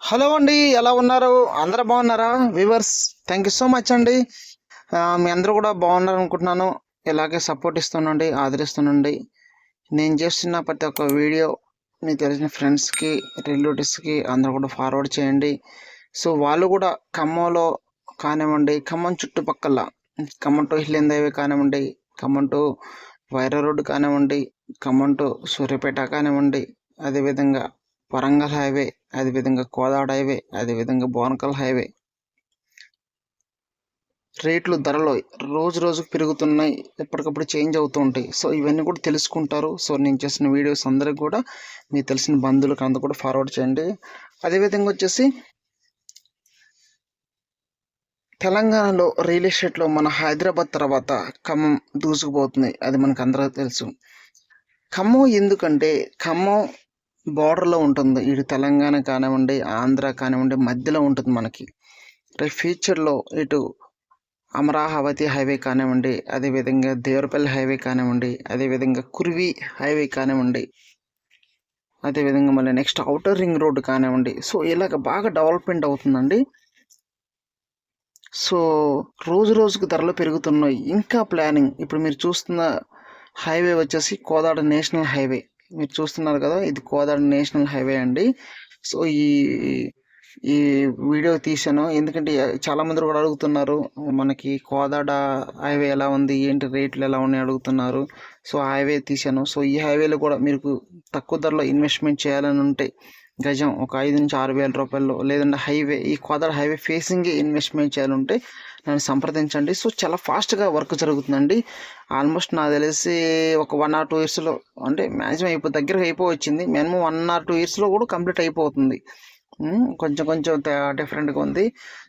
Hello అండి ఎలా ఉన్నారు? అందరూ బాగున్నారా? Viewers thank you so much అండి. మీ అందరూ కూడా బాగున్నారు అనుకుంటున్నాను ఇలాగే సపోర్ట్ ఇస్తుండండి ఆదరిస్తుండండి నేను చేస్తున్న ప్రతి ఒక్క వీడియో మీకు తెలిసిన ఫ్రెండ్స్కి రిలేటివ్స్కి అందరూ కూడా ఫార్వర్డ్ చేయండి. సో వాళ్ళు కూడా ఖమ్మంలో కానివ్వండి ఖమ్మం చుట్టుపక్కల ఖమ్మం టు హిల్ హైవే కానివ్వండి ఖమ్మం టు వైరా రోడ్డు కానివ్వండి ఖమ్మం టు సూర్యాపేట కానివ్వండి అదేవిధంగా వరంగల్ హైవే అదేవిధంగా కోదాడ హైవే అదేవిధంగా బోనకల్ హైవే. రేట్లు ధరలు రోజు రోజుకు పెరుగుతున్నాయి. ఎప్పటికప్పుడు చేంజ్ అవుతూ ఉంటాయి. సో ఇవన్నీ కూడా తెలుసుకుంటారు. సో నేను చేసిన వీడియోస్ అందరికి కూడా మీకు తెలిసిన బంధువులకు అందరూ కూడా ఫార్వర్డ్ చేయండి. అదేవిధంగా వచ్చేసి తెలంగాణలో రియల్ ఎస్టేట్లో మన హైదరాబాద్ తర్వాత ఖమ్మం దూసుకుపోతుంది. అది మనకు అందరికీ తెలుసు. ఖమ్మం ఎందుకంటే ఖమ్మం బార్డర్లో ఉంటుంది. ఇటు తెలంగాణ కానివ్వండి ఆంధ్ర కానివ్వండి మధ్యలో ఉంటుంది మనకి. రేపు ఫ్యూచర్లో ఇటు అమరావతి హైవే కానివ్వండి అదేవిధంగా దేవరపల్లి హైవే కానివ్వండి అదేవిధంగా కుర్వి హైవే కానివ్వండి అదేవిధంగా మళ్ళీ నెక్స్ట్ అవుటర్ రింగ్ రోడ్డు కానివ్వండి. సో ఇలాగ బాగా డెవలప్మెంట్ అవుతుందండి. సో రోజు రోజుకు ధరలు పెరుగుతున్నాయి. ఇంకా ప్లానింగ్ ఇప్పుడు మీరు చూస్తున్న హైవే వచ్చేసి కోదాడ నేషనల్ హైవే. మీరు చూస్తున్నారు కదా ఇది కోదాడ నేషనల్ హైవే అండి. సో ఈ ఈ వీడియో తీశాను. ఎందుకంటే చాలా మంది కూడా అడుగుతున్నారు మనకి కోదాడ హైవే ఎలా ఉంది? ఏంటి రేట్లు ఎలా ఉన్నాయి? అడుగుతున్నారు. సో హైవే తీశాను. సో ఈ హైవేలో కూడా మీకు తక్కువ ధరలో ఇన్వెస్ట్మెంట్ చేయాలని ఉంటే గజం ఒక ఐదు నుంచి ఆరు వేల రూపాయలు లేదంటే హైవే ఈ కోదాడ హైవే ఫేసింగ్ ఇన్వెస్ట్మెంట్ చేయాలంటే నన్ను సంప్రదించండి. సో చాలా ఫాస్ట్గా వర్క్ జరుగుతుందండి. ఆల్మోస్ట్ నాకు తెలిసి ఒక వన్ ఆర్ టూ ఇయర్స్లో అంటే మ్యాక్సిమం అయిపో దగ్గర అయిపోవచ్చింది. మినిమం వన్ ఆర్ టూ ఇయర్స్లో కూడా కంప్లీట్ అయిపోతుంది. కొంచెం కొంచెం డిఫరెంట్గా ఉంది.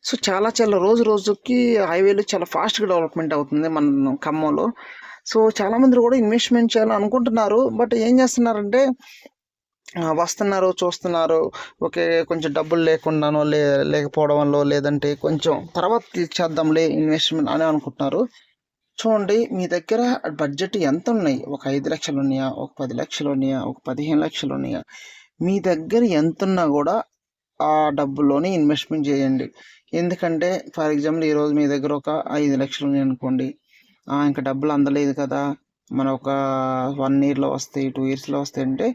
సో చాలా చాలా రోజు రోజుకి హైవేలు చాలా ఫాస్ట్గా డెవలప్మెంట్ అవుతుంది మన ఖమ్మంలో. సో చాలామంది కూడా ఇన్వెస్ట్మెంట్ చేయాలని అనుకుంటున్నారు బట్ ఏం చేస్తున్నారంటే వస్తున్నారు చూస్తున్నారు. ఓకే కొంచెం డబ్బులు లేకుండానో లే లేకపోవడం వల్ల లేదంటే కొంచెం తర్వాత తీర్చేద్దాంలే ఇన్వెస్ట్మెంట్ అని అనుకుంటున్నారు. చూడండి మీ దగ్గర బడ్జెట్ ఎంత ఉన్నాయి ఒక ఐదు లక్షలు ఉన్నాయా ఒక పది లక్షలు ఉన్నాయా ఒక పదిహేను లక్షలు ఉన్నాయా మీ దగ్గర ఎంత ఉన్నా కూడా ఆ డబ్బులోనే ఇన్వెస్ట్మెంట్ చేయండి. ఎందుకంటే ఫర్ ఎగ్జాంపుల్ ఈరోజు మీ దగ్గర ఒక ఐదు లక్షలు ఉన్నాయి అనుకోండి ఇంకా డబ్బులు అందలేదు కదా. మన ఒక వన్ ఇయర్లో వస్తాయి టూ ఇయర్స్లో వస్తాయి అంటే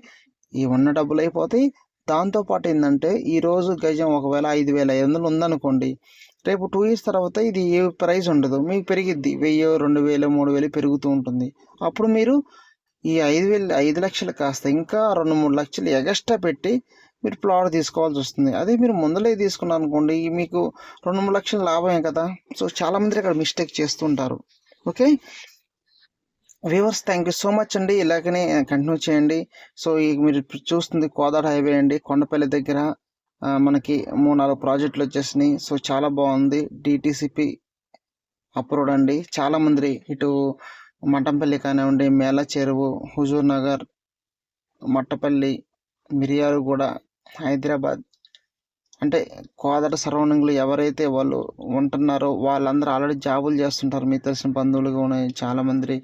ఈ ఉన్న డబ్బులు అయిపోతాయి. దాంతోపాటు ఏంటంటే ఈరోజు గజం ఒకవేళ ఐదు వేల ఐదు వందలు ఉందనుకోండి రేపు టూ ఇయర్స్ తర్వాత ఇది ఏ ప్రైస్ ఉండదు. మీకు పెరిగిద్ది. వెయ్యి రెండు వేలు మూడు వేలు పెరుగుతూ ఉంటుంది. అప్పుడు మీరు ఈ ఐదు వేలు ఐదు లక్షలు కాస్త ఇంకా రెండు మూడు లక్షలు ఎగస్ట్రా పెట్టి మీరు ప్లాట్ తీసుకోవాల్సి వస్తుంది. అదే మీరు ముందలే తీసుకున్నారు అనుకోండి మీకు రెండు మూడు లక్షలు లాభమే కదా. సో చాలా మంది ఇక్కడ మిస్టేక్ చేస్తుంటారు okay? Viewers thank you so much అండి. ఇలాగనే కంటిన్యూ చేయండి. సో ఈ మీరు చూస్తుంది కోదాడ హైవే అండి. కొండపల్లి దగ్గర మనకి మూడు నాలుగు ప్రాజెక్టులు వచ్చేసినాయి. సో చాలా బాగుంది. డిటిసిపి అప్రూవ్డ్ అండి. చాలామంది ఇటు మఠంపల్లి కానివ్వండి మేళ చెరువు హుజూర్ నగర్ మట్టపల్లి మిర్యాలగూడ హైదరాబాద్. అంటే కోదాడ సరౌండింగ్లో ఎవరైతే వాళ్ళు ఉంటున్నారో వాళ్ళందరూ ఆల్రెడీ జాబులు చేస్తుంటారు. మీకు తెలిసిన బంధువులుగా ఉన్నాయి చాలామంది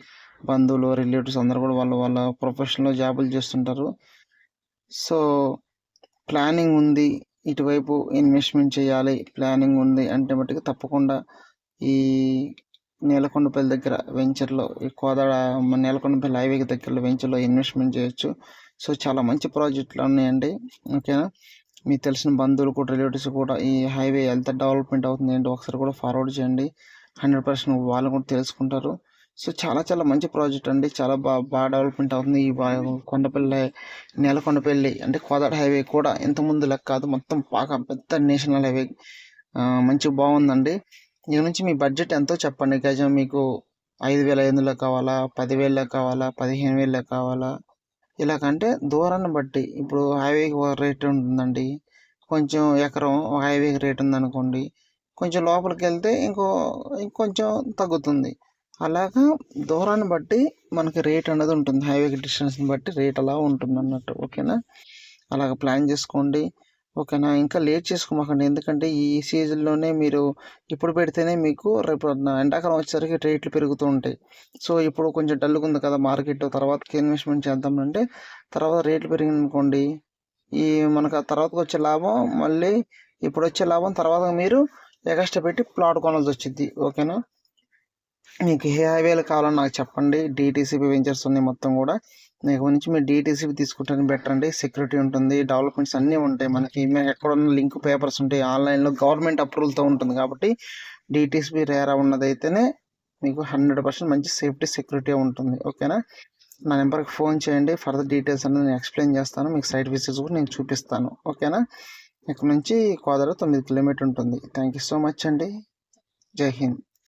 బంధువులు రిలేటివ్స్ అందరూ కూడా వాళ్ళ వాళ్ళ ప్రొఫెషన్లో జాబులు చేస్తుంటారు. సో ప్లానింగ్ ఉంది. ఇటువైపు ఇన్వెస్ట్మెంట్ చేయాలి. ప్లానింగ్ ఉంది అంటే మట్టుకు తప్పకుండా ఈ నేలకొండపల్లి దగ్గర వెంచర్లో ఈ కోదాడ నేలకొండపల్లి హైవేకి దగ్గరలో వెంచర్లో ఇన్వెస్ట్మెంట్ చేయొచ్చు. సో చాలా మంచి ప్రాజెక్టులు ఉన్నాయండి. ఓకేనా మీకు తెలిసిన బంధువులు కూడా రిలేటివ్స్ కూడా ఈ హైవే ఎంత డెవలప్మెంట్ అవుతుంది ఏంటో ఒకసారి కూడా ఫార్వర్డ్ చేయండి. హండ్రెడ్ పర్సెంట్ వాళ్ళు కూడా తెలుసుకుంటారు. సో చాలా చాలా మంచి ప్రాజెక్ట్ అండి. చాలా బాగా బాగా డెవలప్మెంట్ అవుతుంది. ఈ కొండపల్లి నేలకొండపల్లి అంటే కోదాడ హైవే కూడా ఇంత లెక్క కాదు. మొత్తం బాగా పెద్ద నేషనల్ హైవే. మంచి బాగుందండి. దీని నుంచి మీ బడ్జెట్ ఎంతో చెప్పండి. గజం మీకు ఐదు వేల ఐదు వందలకు కావాలా? పదివేలకు కావాలా? పదిహేను వేలకు కావాలా? ఇలా కంటే దూరాన్ని బట్టి ఇప్పుడు హైవేకి ఒక రేట్ ఉంటుందండి. కొంచెం ఎకరం హైవే హైవేకి రేట్ ఉందనుకోండి. కొంచెం లోపలికి వెళ్తే ఇంకో ఇంకొంచెం తగ్గుతుంది. అలాగా దూరాన్ని బట్టి మనకి రేట్ అనేది ఉంటుంది. హైవేకి డిస్టెన్స్ని బట్టి రేట్ అలా ఉంటుంది అన్నట్టు. ఓకేనా అలాగ ప్లాన్ చేసుకోండి. ఓకేనా ఇంకా లేట్ చేసుకోమాకండి. ఎందుకంటే ఈ సీజన్లోనే మీరు ఇప్పుడు పెడితేనే మీకు రేపు ఎండాకాలం వచ్చేసరికి రేట్లు పెరుగుతూ ఉంటాయి. సో ఇప్పుడు కొంచెం డల్గా ఉంది కదా మార్కెట్ తర్వాత ఇన్వెస్ట్మెంట్ చేద్దామంటే తర్వాత రేట్లు పెరిగిందనుకోండి ఈ మనకు ఆ తర్వాత వచ్చే లాభం మళ్ళీ ఇప్పుడు వచ్చే లాభం తర్వాత మీరు ఎగస్ట్రా పెట్టి ప్లాట్ కొనాల్సి వచ్చింది ఓకేనా మీకు ఏ హైవేలు కావాలో నాకు చెప్పండి. డిటీసీపీ వెంచర్స్ ఉన్నాయి మొత్తం కూడా. మీకు నుంచి మీరు డిటీసీపీ తీసుకుంటే బెటర్ అండి. సెక్యూరిటీ ఉంటుంది డెవలప్మెంట్స్ అన్నీ ఉంటాయి మనకి. మీకు ఎక్కడ ఉన్న లింక్ పేపర్స్ ఉంటాయి ఆన్లైన్లో గవర్నమెంట్ అప్రూవల్తో ఉంటుంది కాబట్టి డిటీసీపీ రేరా ఉన్నదైతేనే మీకు హండ్రెడ్ పర్సెంట్ మంచి సేఫ్టీ సెక్యూరిటీ ఉంటుంది. ఓకేనా? నా నెంబర్కి ఫోన్ చేయండి. ఫర్దర్ డీటెయిల్స్ అనేది నేను ఎక్స్ప్లెయిన్ చేస్తాను. మీకు సైట్ విజిట్స్ కూడా నేను చూపిస్తాను. ఓకేనా? ఇక్కడ నుంచి కోదాడ తొమ్మిది కిలోమీటర్ ఉంటుంది. థ్యాంక్ యూ సో మచ్ అండి. జై హింద్.